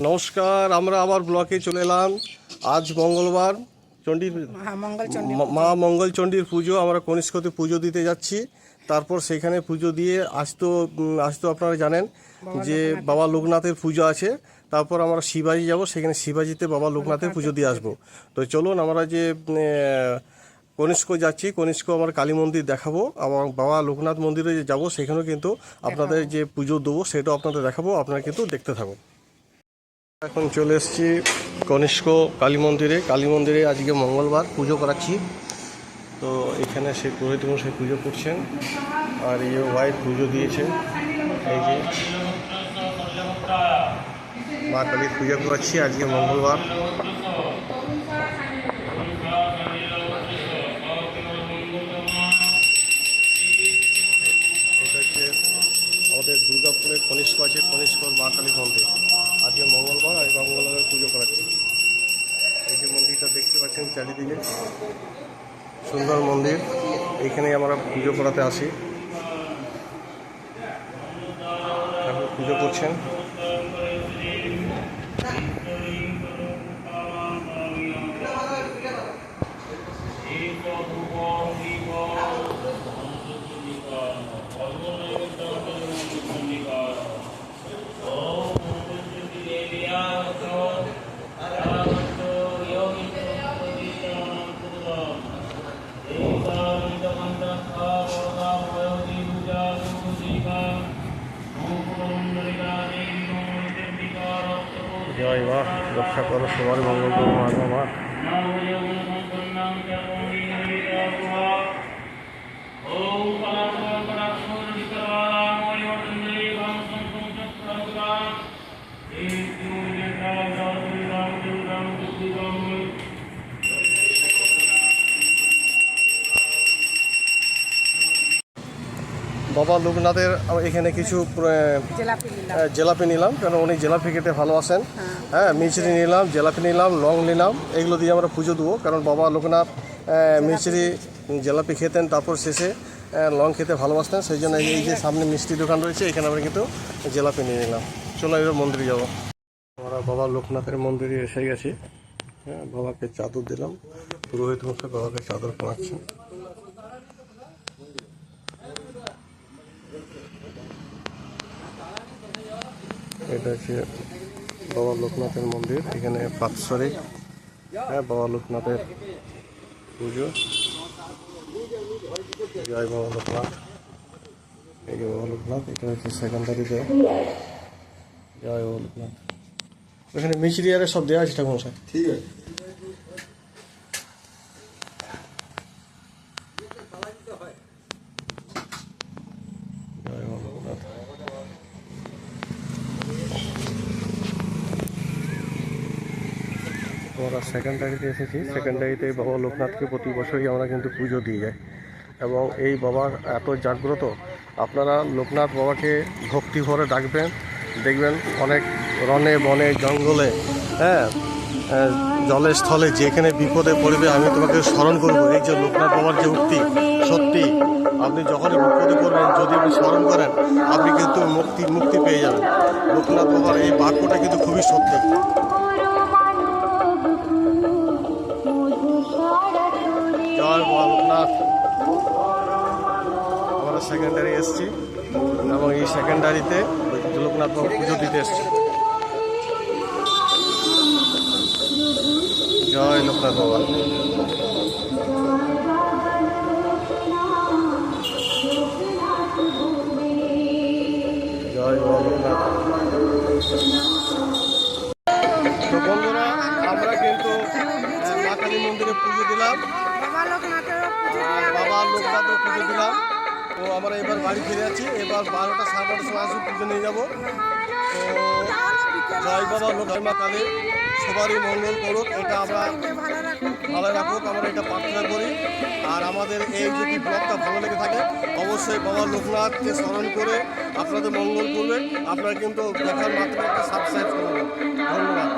নমস্কার আমরা আবার ব্লকে চলে এলাম। আজ মঙ্গলবার চণ্ডীর হ্যাঁ মঙ্গল মা- মা মঙ্গলচণ্ডীর পুজো আমরা কনিষ্কতে পুজো দিতে যাচ্ছি। তারপর সেখানে পুজো দিয়ে আজ তো আজ তো আপনারা জানেন যে বাবা লোকনাথের পুজো আছে। তারপর আমরা শিবাজি যাব সেখানে শিবাজিতে বাবা লোকনাথের পুজো দিয়ে আসব। তো চলুন আমরা যে কনিষ্ক যাচ্ছি কনিষ্ক আমার কালী মন্দির দেখাবো। এবং বাবা লোকনাথ মন্দিরে যে যাব সেখানেও কিন্তু আপনাদের যে পুজো দেবো সেটাও আপনাদের দেখাবো। আপনারা কিন্তু দেখতে থাকুন। এখন চলে এসেছি কনিষ্ক কালী মন্দিরে। কালী মন্দিরে আজকে মঙ্গলবার পুজো করাচ্ছি। তো এখানে সে পুরোহিত মশাই পুজো করছেন আর এই ওয়াইফ পুজো দিয়েছে। এই যে মা কালীর পুজো করাচ্ছি আজকে মঙ্গলবার। এটা হচ্ছে আমাদের দুর্গাপুরে কনিষ্ক আছে, কনিষ্কর মা কালী মন্দির। আজকে মঙ্গলবার আর মঙ্গলবার পুজো করাচ্ছি এই যে মন্দিরটা দেখতে পাচ্ছেন চারিদিকে, সুন্দর মন্দির। এইখানে আমরা পুজো করাতে আসি। পুজো করছেন। জয় মা রক্ষা করো সবার মঙ্গল মা। বাবা লোকনাথের এখানে কিছু জেলাপি নিলাম। কারণ উনি জিলাপি খেতে ভালোবাসেন। হ্যাঁ। মিচড়ি নিলাম জেলাপি নিলাম লং নিলাম এগুলো দিয়ে আমরা পুজো দেবো কারণ বাবা লোকনাথ মিচড়ি জিলাপি। খেতেন তারপর শেষে লং খেতে ভালোবাসতেন সেই জন্য এই যে সামনে মিষ্টি দোকান রয়েছে এখানে আমরা কিন্তু জেলাপি নিয়ে নিলাম। চলো এবার মন্দিরে যাব। আমরা বাবা লোকনাথের মন্দিরে এসে গেছি। হ্যাঁ বাবাকে চাদর দিলাম। পুরোহিত মশাই বাবাকে চাদর পড়াচ্ছেন। এটা হচ্ছে বাবা লোকনাথের মন্দির। এখানে পাঁচশরিক হ্যাঁ বাবা লোকনাথের পুজো। জয় বাবা লোকনাথ। এই যে বাবা লোকনাথ, এটা হচ্ছে সেকেন্ডারিতে জয়। বাবা লোকনাথ। এখানে মিচড়ি আরে সব দেওয়া আছে ঠাকুর ঠিক আছে জয় বাবা লোকনাথ আমরা সেকেন্ডারিতে এসেছি। সেকেন্ডারিতে বাবা লোকনাথকে প্রতি বছরই আমরা কিন্তু পুজো দিয়ে যাই। এবং এই বাবার এত জাগ্রত আপনারা লোকনাথ বাবাকে ভক্তি ভরে ডাকবেন দেখবেন অনেক রনে বনে জঙ্গলে হ্যাঁ আহ, জলে স্থলে যেখানে বিপদে পড়বে আমি তোমাকে স্মরণ করব। এই যে লোকনাথ বাবার যে উক্তি সত্যি আপনি যখনই বিপদে পড়বেন যদি আপনি স্মরণ করেন আপনি কিন্তু মুক্তি মুক্তি পেয়ে যাবেন। লোকনাথ বাবার এই বাক্যটা কিন্তু খুবই সত্য। সেকেন্ডারি এসেছি এবং এই সেকেন্ডারিতে লোকনাথ বাবু পুজো দিতে এসেছি। জয় লোকনাথ বাবা। লোকনাথ। আমরা কিন্তু মন্দিরে পুজো দিলাম। পুজো দিলাম। তো আমরা এবার বাড়ি ফিরে আছি। এবার বারোটা, সাড়ে বারোটার সময় আসি পুজো নিয়ে যাব। তো জয় বাবা লোক জয় মা সবারই মঙ্গল করুক, এটা আমরা ভালো রাখুক, আমরা এটা প্রার্থনা করি। আর আমাদের এই যদি ব্লগটা ভালো লেগে থাকে, অবশ্যই বাবা লোকনাথকে স্মরণ করে আপনাদের মঙ্গল করবেন আপনারা কিন্তু দেখার মাত্র একটা সাবস্ক্রাইব করবেন ধন্যবাদ।